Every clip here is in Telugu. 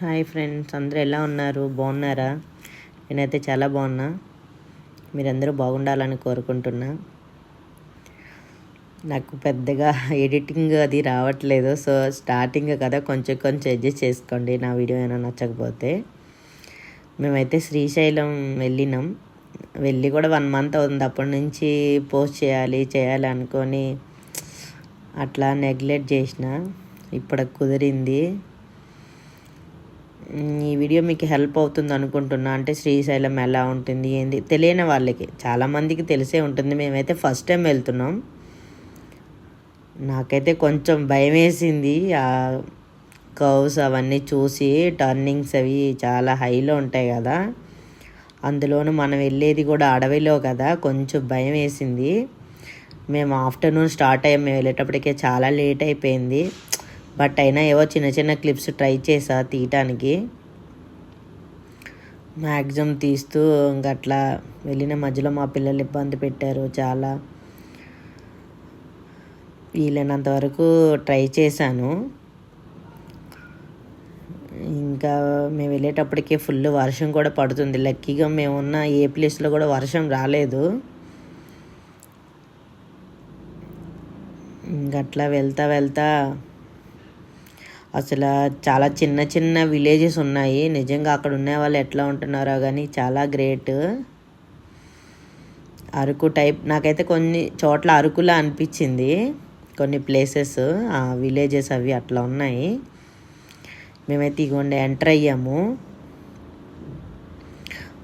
హాయ్ ఫ్రెండ్స్ అందరూ ఎలా ఉన్నారు? బాగున్నారా? నేనైతే చాలా బాగున్నా. మీరందరూ బాగుండాలని కోరుకుంటున్నా. నాకు పెద్దగా ఎడిటింగ్ అది రావట్లేదు. సో స్టార్టింగ్ కదా కొంచెం కొంచెం అడ్జస్ట్ చేసుకోండి. నా వీడియో ఏమైనా నచ్చకపోతే. మేమైతే శ్రీశైలం వెళ్ళినాం. వెళ్ళి కూడా వన్ మంత్ అవుతుంది. అప్పటి నుంచి పోస్ట్ చేయాలి చేయాలి అనుకొని అట్లా నెగ్లెక్ట్ చేసిన. ఇప్పుడు కుదిరింది. ఈ వీడియో మీకు హెల్ప్ అవుతుంది అనుకుంటున్నా. అంటే శ్రీశైలం ఎలా ఉంటుంది ఏంది? తెలియని వాళ్ళకి చాలామందికి తెలిసే ఉంటుంది. మేమైతే ఫస్ట్ టైం వెళ్తున్నాం. నాకైతే కొంచెం భయం వేసింది ఆ కర్వ్స్ అవన్నీ చూసి టర్నింగ్స్ అవి చాలా హైలో ఉంటాయి కదా. అందులోనూ మనం వెళ్ళేది కూడా అడవిలో కదా. కొంచెం భయం వేసింది మేము ఆఫ్టర్నూన్ స్టార్ట్ అయ్యాం. మేము వెళ్ళేటప్పటికే చాలా లేట్ అయిపోయింది. బట్ అయినా ఏవో చిన్న చిన్న క్లిప్స్ ట్రై చేసా తీయటానికి. మ్యాక్సిమం తీస్తూ ఇంకా అట్లా వెళ్ళిన మధ్యలో మా పిల్లలు ఇబ్బంది పెట్టారు చాలా. వీలైనంత వరకు ట్రై చేశాను. ఇంకా మేము వెళ్ళేటప్పటికే ఫుల్ వర్షం కూడా పడుతుంది. లక్కీగా మేమున్న ఏ ప్లేస్లో కూడా వర్షం రాలేదు. ఇంకా అట్లా వెళ్తా వెళ్తా అసలు చాలా చిన్న చిన్న విలేజెస్ ఉన్నాయి. నిజంగా అక్కడ ఉన్న వాళ్ళు ఎట్లా ఉంటున్నారో కానీ చాలా గ్రేట్ అరకు టైప్ నాకైతే కొన్ని చోట్ల అరకులా అనిపించింది. కొన్ని ప్లేసెస్ ఆ విలేజెస్ అవి అట్లా ఉన్నాయి. మేమైతే ఇగోండి ఎంటర్ అయ్యాము.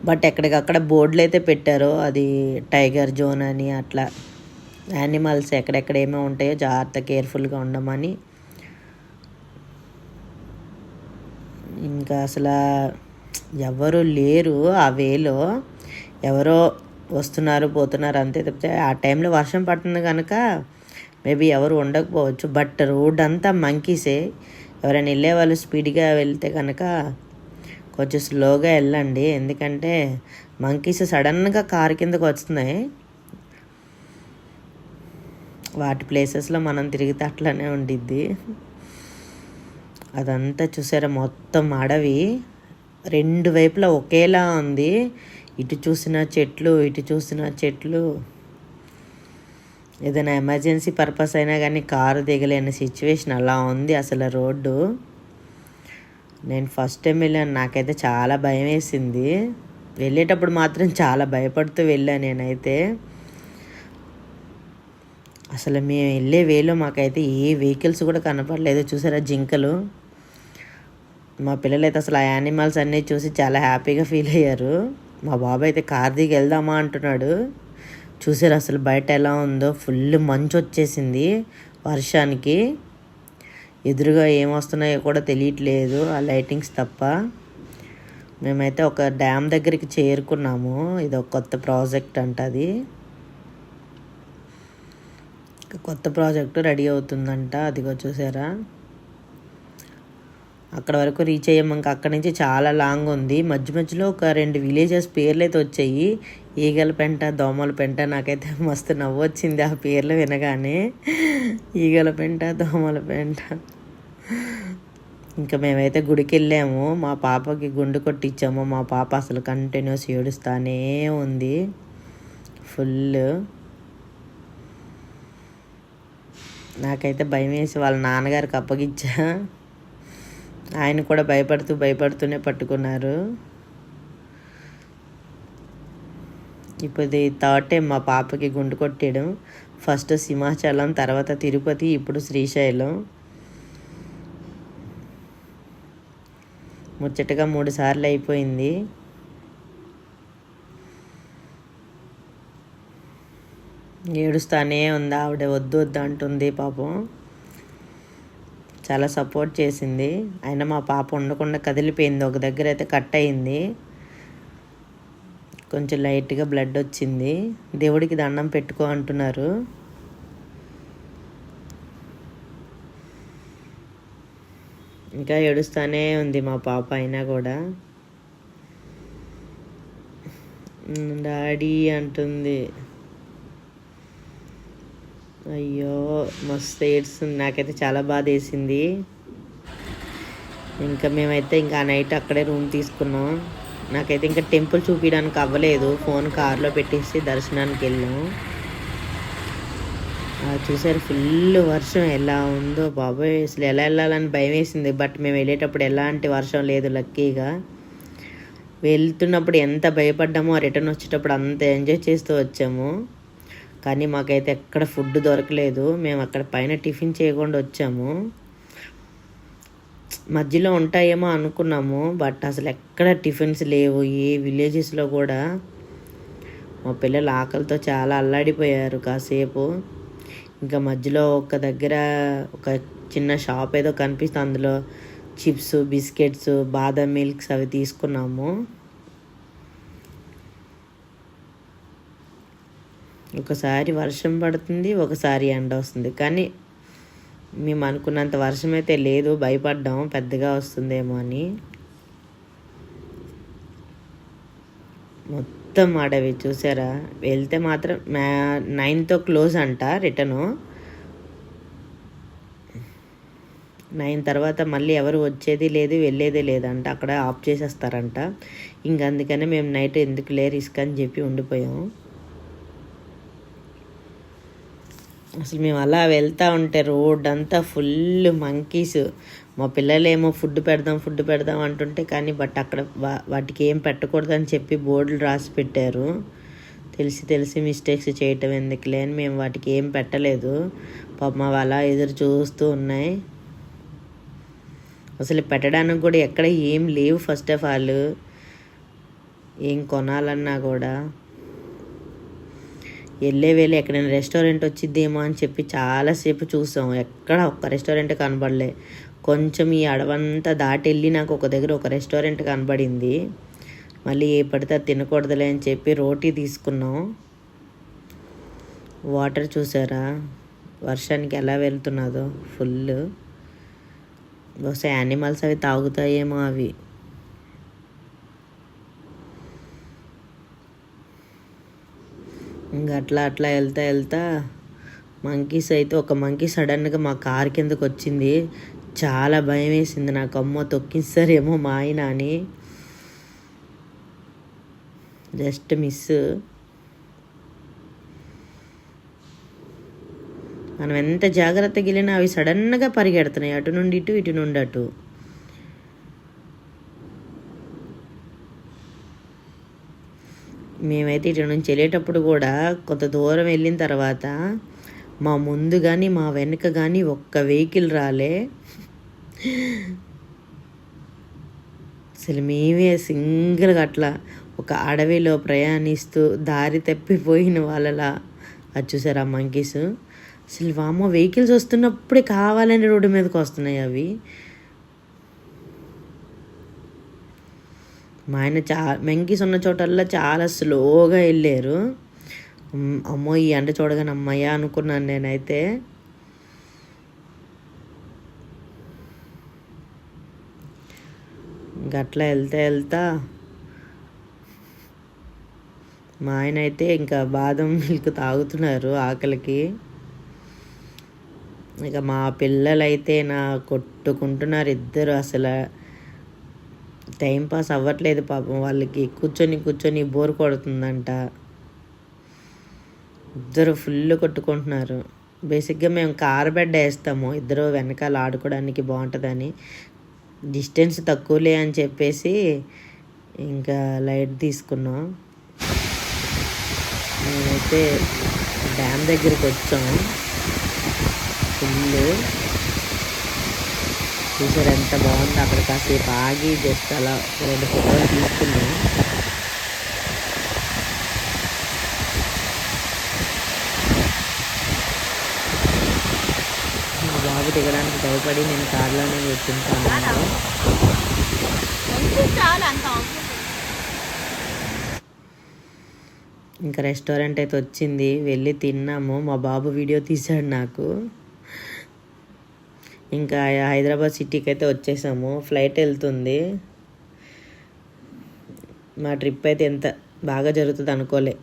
బట్ ఎక్కడికక్కడ బోర్డులు అయితే పెట్టారో అది టైగర్ జోన్ అని అట్లా యానిమల్స్ ఎక్కడెక్కడ ఏమేమి ఉంటాయో జాగ్రత్త కేర్ఫుల్గా ఉండమని ఇంకా అసలు ఎవరు లేరు ఆ వేలో. ఎవరో వస్తున్నారు పోతున్నారు అంతే తప్పితే ఆ టైంలో వర్షం పడుతుంది కనుక మేబీ ఎవరు ఉండకపోవచ్చు. బట్ రోడ్ అంతా మంకీసే. ఎవరైనా వెళ్ళే వాళ్ళు స్పీడ్గా వెళ్తే కనుక కొంచెం స్లోగా వెళ్ళండి. ఎందుకంటే మంకీస్ సడన్గా కారు కిందకు వస్తున్నాయి. వాటి ప్లేసెస్లో మనం తిరిగితే అట్లానే ఉండిద్ది. అదంతా చూసారా? మొత్తం అడవి రెండు వైపులా ఒకేలా ఉంది. ఇటు చూసిన చెట్లు ఇటు చూసిన చెట్లు. ఏదైనా ఎమర్జెన్సీ పర్పస్ అయినా కానీ కారు దిగలేని సిచ్యువేషన్ అలా ఉంది అసలు రోడ్డు. నేను ఫస్ట్ టైం వెళ్ళాను. నాకైతే చాలా భయం వేసింది. వెళ్ళేటప్పుడు మాత్రం చాలా భయపడుతూ వెళ్ళాను నేనైతే. అసలు మేము వెళ్ళే వేలో మాకైతే ఏ వెహికల్స్ కూడా కనపడలేదు. చూసారా జింకలు? మా పిల్లలు అయితే అసలు ఆ యానిమల్స్ అన్నీ చూసి చాలా హ్యాపీగా ఫీల్ అయ్యారు. మా బాబు అయితే కార్ దిగి వెళ్దామా అంటున్నాడు. చూసారు అసలు బయట ఎలా ఉందో? ఫుల్ మంచు వచ్చేసింది వర్షానికి. ఎదురుగా ఏమొస్తున్నాయో కూడా తెలియట్లేదు ఆ లైటింగ్స్ తప్ప. మేమైతే ఒక డ్యామ్ దగ్గరికి చేరుకున్నాము. ఇది ఒక కొత్త ప్రాజెక్ట్ అంట అది. కొత్త ప్రాజెక్టు రెడీ అవుతుందంట. అదిగో చూసారా? అక్కడ వరకు రీచ్ అయ్యాం. ఇంకా అక్కడ నుంచి చాలా లాంగ్ ఉంది. మధ్య మధ్యలో ఒక రెండు విలేజెస్ పేర్లు అయితే వచ్చాయి. ఈగల పెంట దోమల పెంట నాకైతే మస్తు నవ్వు వచ్చింది ఆ పేర్లు వినగానే. ఈగల పెంట దోమల పెంట. ఇంకా మేమైతే గుడికి వెళ్ళాము. మా పాపకి గుండు కొట్టించాము మా పాప అసలు కంటిన్యూస్ ఏడుస్తానే ఉంది. ఫుల్ నాకైతే భయం వేసి వాళ్ళ నాన్నగారికి అప్పగించా ఆయన కూడా భయపడుతూ భయపడుతూనే పట్టుకున్నారు. ఇప్పుడు థర్డ్ టైం మా పాపకి గుండు కొట్టేయడం ఫస్ట్ సింహాచలం తర్వాత తిరుపతి ఇప్పుడు శ్రీశైలం. ముచ్చటగా మూడు సార్లు అయిపోయింది. ఏడుస్తానే ఉంది ఆవిడ. వద్దు వద్దు అంటుంది పాపం. చాలా సపోర్ట్ చేసింది. అయినా మా పాప ఉండకుండా కదిలిపోయింది. ఒక దగ్గర అయితే కట్ అయింది. కొంచెం లైట్గా బ్లడ్ వచ్చింది. దేవుడికి దండం పెట్టుకో అంటున్నారు. ఇంకా ఏడుస్తానే ఉంది మా పాప అయినా కూడా. డాడీ అంటుంది. అయ్యో మస్తు ఏడ్స్తుంది నాకైతే చాలా బాధ వేసింది ఇంకా మేమైతే ఇంకా ఆ నైట్ అక్కడే రూమ్ తీసుకున్నాం. నాకైతే ఇంకా టెంపుల్ చూపించడానికి అవ్వలేదు. ఫోన్ కార్లో పెట్టేసి దర్శనానికి వెళ్ళాం. ఆ, చూసారు ఫుల్ వర్షం ఎలా ఉందో బాబాయ్. అసలు ఎలా వెళ్ళాలని భయం వేసింది బట్ మేము వెళ్ళేటప్పుడు ఎలాంటి వర్షం లేదు లక్కీగా వెళ్తున్నప్పుడు ఎంత భయపడ్డామో రిటర్న్ వచ్చేటప్పుడు అంత ఎంజాయ్ చేస్తూ వచ్చాము. కానీ మాకైతే ఎక్కడ ఫుడ్ దొరకలేదు. మేము అక్కడ పైన టిఫిన్ చేయకుండా వచ్చాము. మధ్యలో ఉంటాయేమో అనుకున్నాము బట్ అసలు ఎక్కడ టిఫిన్స్ లేవు. ఏ విలేజెస్లో కూడా మా పిల్లలు ఆకలితో చాలా అల్లాడిపోయారు కాసేపు. ఇంకా మధ్యలో ఒక దగ్గర ఒక చిన్న షాప్ ఏదో కనిపిస్తుంది అందులో. చిప్స్ బిస్కెట్స్ బాదం మిల్క్స్ అవి తీసుకున్నాము. ఒకసారి వర్షం పడుతుంది ఒకసారి ఎండ వస్తుంది. కానీ మేము అనుకున్నంత వర్షం అయితే లేదు భయపడ్డాం పెద్దగా వస్తుందేమో అని. మొత్తం అడవి చూసారా? వెళ్తే మాత్రం మ్యా నైన్తో క్లోజ్ అంట రిటర్ను నైన్ తర్వాత మళ్ళీ ఎవరు వచ్చేది లేదు వెళ్ళేది లేదంట. అక్కడ ఆఫ్ చేసేస్తారంట. ఇంక అందుకనే మేము నైట్ ఎందుకు లే రిస్క్ అని చెప్పి ఉండిపోయాము అసలు మేము అలా వెళ్తూ ఉంటే రోడ్ అంతా ఫుల్ మంకీస్. మా పిల్లలేమో ఫుడ్ పెడదాం ఫుడ్ పెడదాం అంటుంటే కానీ బట్ అక్కడ వా- వాటికి ఏం పెట్టకూడదని చెప్పి బోర్డులు రాసి పెట్టారు. తెలిసి తెలిసి మిస్టేక్స్ చేయటం ఎందుకులే అని మేము వాటికి ఏం పెట్టలేదు. పాపం అవి అలా ఎదురు చూస్తూ ఉన్నాయి. అసలు పెట్టడానికి కూడా ఎక్కడ ఏం లేవు ఫస్ట్ ఆఫ్ ఆల్. ఏం కొనాలన్నా కూడా. వెళ్ళే వేళ ఎక్కడైనా రెస్టారెంట్ వచ్చిద్దేమో అని చెప్పి చాలాసేపు చూసాం. ఎక్కడ ఒక్క రెస్టారెంట్ కనబడలే. కొంచెం ఈ అడవంతా దాటి వెళ్ళి నాకు ఒక దగ్గర ఒక రెస్టారెంట్ కనబడింది. మళ్ళీ ఏ పడితే అది తినకూడదులే అని చెప్పి రోటీ తీసుకున్నాం. వాటర్ చూసారా? వర్షానికి ఎలా వెళ్తున్నదో ఫుల్ బహుశా యానిమల్స్ అవి తాగుతాయేమో అవి. ఇంకా అట్లా అట్లా వెళ్తా వెళ్తా. మంకీస్ అయితే ఒక మంకీ సడన్గా మా కార్ కిందకు వచ్చింది. చాలా భయం వేసింది నాకు. అమ్మ తొక్కిస్తారేమో మా ఆయన అని. జస్ట్ మిస్ మనం ఎంత జాగ్రత్తగా వెళ్ళినా అవి సడన్గా పరిగెడుతున్నాయి. అటు నుండి ఇటు ఇటు నుండి అటు. మేమైతే ఇటు నుంచి వెళ్ళేటప్పుడు కూడా కొంత దూరం వెళ్ళిన తర్వాత మా ముందు కానీ మా వెనుక కానీ ఒక్క వెహికల్ రాలే. అసలు మేమే సింగిల్గా అట్లా ఒక అడవిలో ప్రయాణిస్తూ దారి తప్పిపోయిన వాళ్ళలా. అది చూసారా మంకీస్? అసలు వామో వెహికల్స్ వస్తున్నప్పుడే కావాలని రోడ్డు మీదకి వస్తున్నాయి అవి. మా ఆయన చా మంకీస్ ఉన్న చోటల్లా చాలా స్లోగా వెళ్ళారు. అమ్మో ఈ ఎండ చూడగానే అమ్మయ్య అనుకున్నాను నేనైతే. గట్లా వెళ్తే వెళ్తా వెళ్తా మా ఆయన అయితే ఇంకా బాదం మిల్క్ తాగుతున్నారు ఆకలికి. ఇక మా పిల్లలైతే నా కొట్టుకుంటున్నారు ఇద్దరు అసలు. టైం పాస్ అవ్వట్లేదు పాపం వాళ్ళకి. కూర్చొని కూర్చొని బోర్ కొడుతుందంట. ఇద్దరు ఫుల్ కొట్టుకుంటున్నారు. బేసిక్గా మేము కార్ బెడ్ వేస్తాము. ఇద్దరు వెనకాల ఆడుకోవడానికి బాగుంటుందని. డిస్టెన్స్ తక్కువలే అని చెప్పేసి ఇంకా లైట్ తీసుకున్నాం. మేమైతే డ్యామ్ దగ్గరికి వచ్చాము ఫుల్ చూసారు ఎంత బాగుందో అక్కడ కాసేపు ఆగి జస్ట్ అలా రెండు ఫోటోలు తీసుకున్నాం. మా బాబు దిగడానికి భయపడి నేను కార్లోనే కూర్చుంటాను. ఇంకా రెస్టారెంట్ అయితే వచ్చింది. వెళ్ళి తిన్నాము. మా బాబు వీడియో తీశాడు నాకు. ఇంకా హైదరాబాద్ సిటీకి అయితే వచ్చేసాము. ఫ్లైట్ వెళ్తుంది. మా ట్రిప్ అయితే ఎంత బాగా జరుగుతుంది అనుకోలే.